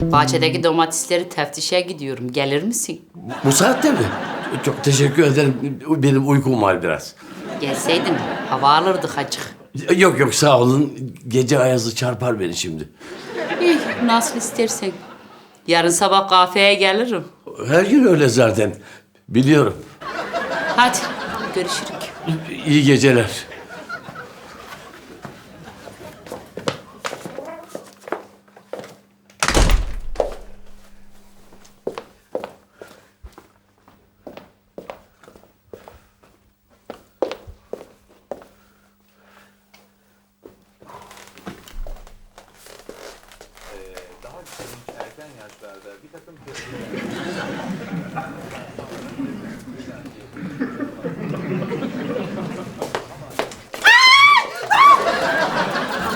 Bahçedeki domatesleri teftişe gidiyorum. Gelir misin? Bu saatte mi? Çok teşekkür ederim. Benim uykum var biraz. Gelseydin hava alırdık açık. Yok yok sağ olun. Gece ayazı çarpar beni şimdi. İyi, nasıl istersen. Yarın sabah kahveye gelirim. Her gün öyle zaten. Biliyorum. Hadi görüşürük. İyi geceler.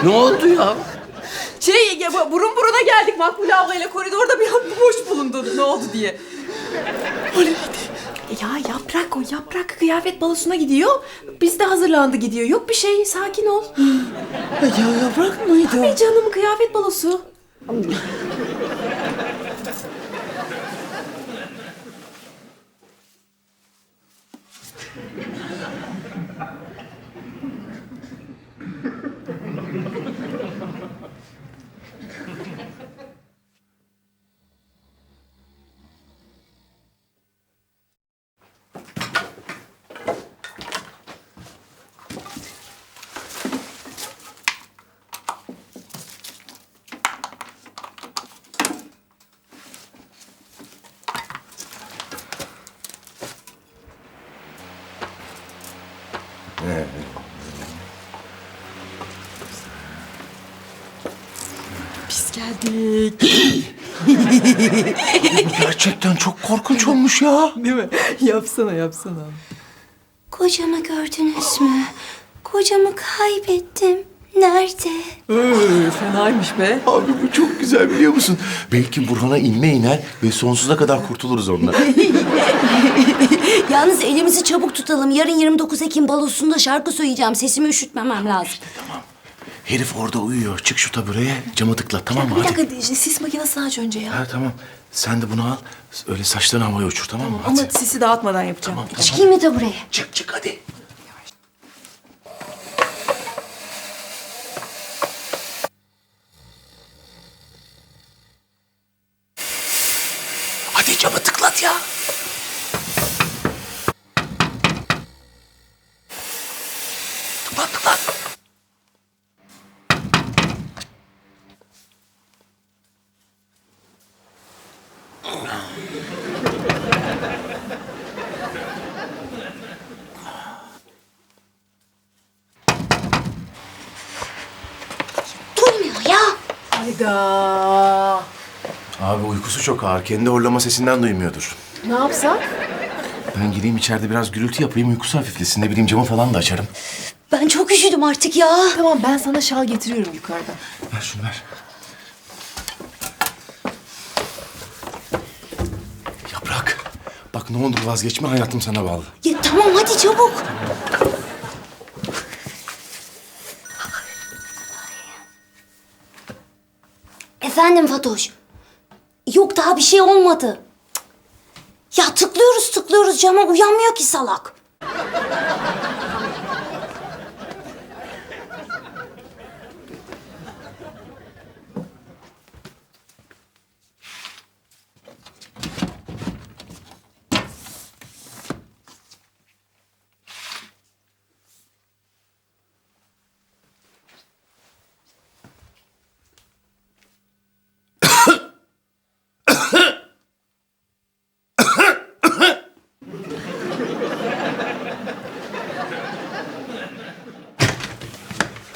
Ne oldu ya? Şey ya, bu- burun buruna geldik Makbule ablayla koridorda bir an boş bulundu ne oldu diye. Oley hadi. Ya yaprak o yaprak kıyafet balosuna gidiyor. Biz de hazırlandı gidiyor. Yok bir şey sakin ol. Ya yaprak mıydı? Tabii canım kıyafet balosu. 한국. Biz geldik. Gerçekten çok korkunç olmuş ya. Değil mi? Yapsana yapsana. Kocamı gördünüz mü? Kocamı kaybettim. Nerede? Ee, fenaymış be. Abi bu çok güzel biliyor musun? Belki Burhan'a inme iner ve sonsuza kadar kurtuluruz ondan. Yalnız elimizi çabuk tutalım. Yarın 29 Ekim balosunda şarkı söyleyeceğim. Sesimi üşütmemem lazım. Herif orada uyuyor. Çık şu tabureye camı tıkla tamam mı? Bir Hadi. dakika sis makinesini aç önce ya. Ha tamam. Sen de bunu al. Öyle saçlarını havaya uçur tamam mı? Ama Hadi. sisi dağıtmadan yapacağım. Tamam, tamam. Çıkayım mı da buraya? Çık çık. Hadi tıklat ya. Tıklat tıklat. Duymuyor ya. Hayda. Abi uykusu çok ağır. Kendi horlama sesinden duymuyordur. Ne yapsak? Ben gireyim içeride biraz gürültü yapayım. Uykusu hafiflesin. Ne bileyim camı falan da açarım. Ben çok üşüdüm artık ya. Tamam ben sana şal getiriyorum yukarıdan. Ver şunu ver. Yaprak. Bak ne olur vazgeçme hayatım sana bağlı. Ya tamam hadi çabuk. Efendim Fatoş. Yok daha bir şey olmadı. Ya tıklıyoruz tıklıyoruz cama uyanmıyor ki salak.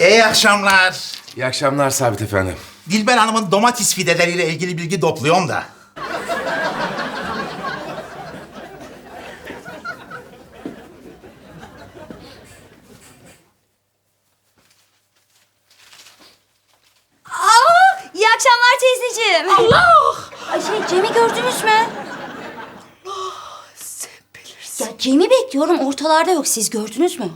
İyi akşamlar. İyi akşamlar Sabit efendim. Dilber Hanım'ın domates fideleriyle ilgili bilgi topluyorum da. Aa, iyi akşamlar teyzeciğim. Allah! Ay şey Cem'i gördünüz mü? Sen bilirsin. Ya Cem'i bekliyorum ortalarda yok siz gördünüz mü?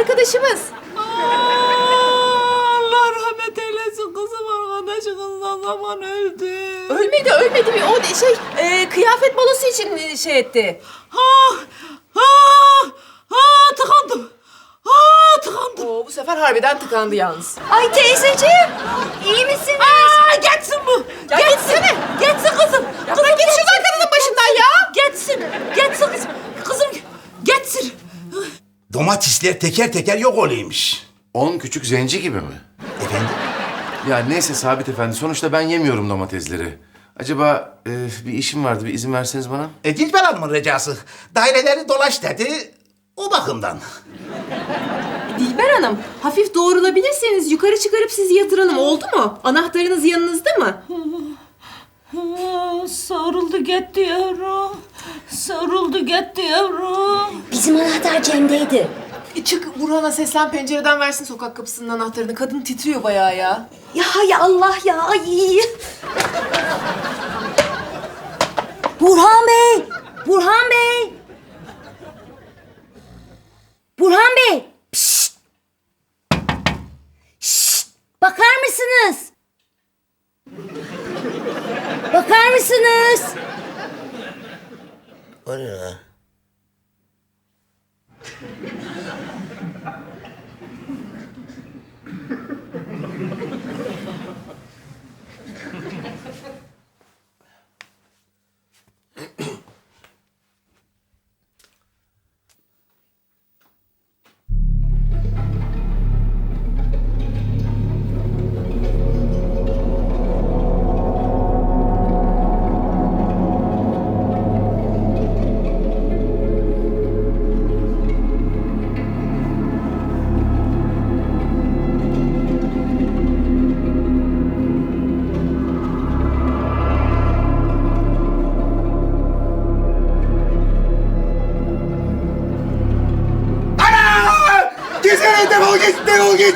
Arkadaşımız. Allah rahmet eylesin kızım arkadaşınızdan zaman öldü. Ölmedi ölmedi bir o şey e, kıyafet balosu için e, şey etti. Ha ha ha tıkandım. Ha tıkandım. Oo, bu sefer harbiden tıkandı yalnız. Ay teyzeciğim iyi misiniz? Aa, geçsin bu. Ya geçsene. Geçsin kızım. Ya bırak git şuradan kadının başından ya. Geçsin. Geçsin kızım. Kızım geçsin. Domatesler teker teker yok oluyormuş. On küçük zenci gibi mi? Efendim? Ya neyse Sabit Efendi sonuçta ben yemiyorum domatesleri. Acaba e, bir işim vardı bir izin verseniz bana. E, Dilber Hanım'ın ricası. Daireleri dolaş dedi. O bakımdan. Dilber Hanım hafif doğrulabilirseniz yukarı çıkarıp sizi yatıralım oldu mu? Anahtarınız yanınızda mı? Ha, Sarıldı gitti yavrum. Sarıldı gitti yavrum. Bizim anahtar Cem'deydi. E, çık Burhan'a seslen pencereden versin sokak kapısının anahtarını. Kadın titriyor bayağı ya. Ya hay Allah ya ay. Burhan Bey! Burhan Bey! O ne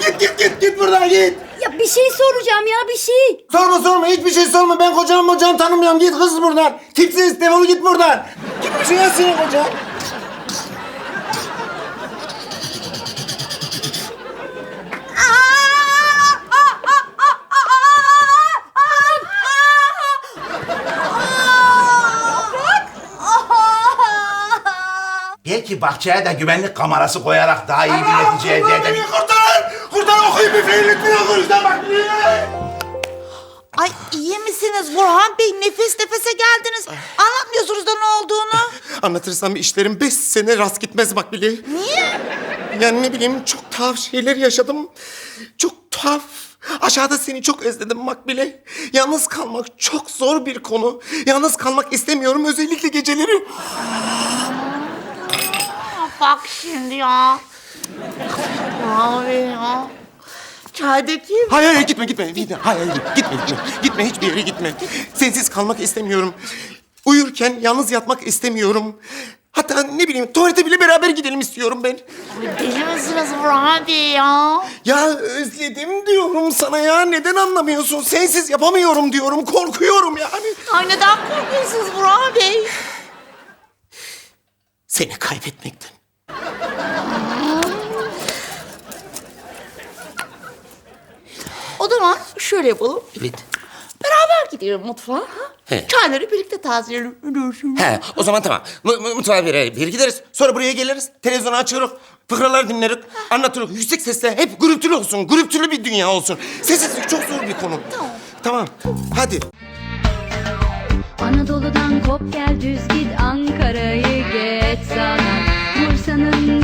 git git git git git buradan git. Ya bir şey soracağım ya bir şey. Sorma sorma hiçbir şey sorma ben kocanı mocanı tanımıyorum git kız buradan. Kimsiniz defol git buradan. Kimmişsin ya senin kocan? Belki bahçeye de güvenlik kamerası koyarak daha iyi bir netice elde Kurtar edebilir. beni kurtar. Okuyup üfleyin lütfen işte bak. Ay iyi misiniz Burhan Bey? Nefes nefese geldiniz. Anlatmıyorsunuz da ne olduğunu. Anlatırsam işlerim beş sene rast gitmez bak bile. Niye? Yani ne bileyim çok tuhaf şeyler yaşadım. Çok tuhaf. Aşağıda seni çok özledim Makbile. Yalnız kalmak çok zor bir konu. Yalnız kalmak istemiyorum özellikle geceleri. Bak şimdi ya. Burhan Bey ya. Çaydaki Hayır hayır gitme gitme. Gitme. Hayır hayır gitme gitme. Gitme hiçbir yere gitme. Sensiz kalmak istemiyorum. Uyurken yalnız yatmak istemiyorum. Hatta ne bileyim tuvalete bile beraber gidelim istiyorum ben. deli misiniz Burhan Bey ya? Ya özledim diyorum sana ya. Neden anlamıyorsun? Sensiz yapamıyorum diyorum. Korkuyorum yani. Ay neden korkuyorsunuz Burhan Bey? Seni kaybetmekten. O zaman şöyle yapalım. Evet. Beraber gidelim mutfağa. ha? He. Çayları birlikte tazeleyelim. He, o zaman tamam. M- m- mutfağa bir, bir gideriz. Sonra buraya geliriz. Televizyonu açıyoruz. Fıkralar dinleriz. Anlatırız. Yüksek sesle hep gürültülü olsun. Gürültülü bir dünya olsun. Sessizlik çok zor bir konu. Tamam. Tamam. Hadi. Anadolu'dan kop gel düz git Ankara'yı geç sana Bursa'nın